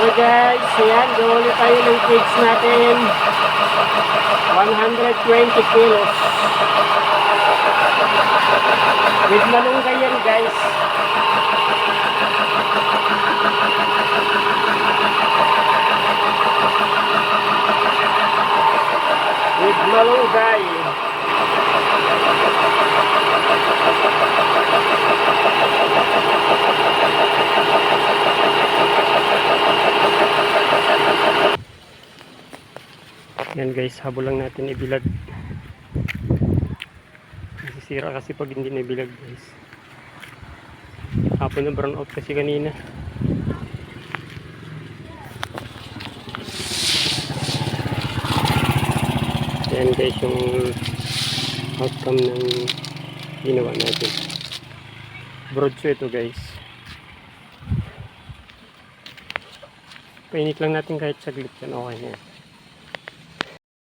Okay guys, ayan, gawin tayo ng cakes natin. 120 kilos. With malunggay yan guys. With malunggay. Yan guys, habol lang natin ibilad. Nasisira kasi pag hindi nabilag guys. Hapon na brown out kasi kanina. Yan guys yung outcome ng ginawa natin. Broadshow ito guys. Painit lang natin kahit saglit yan. Okay na yan.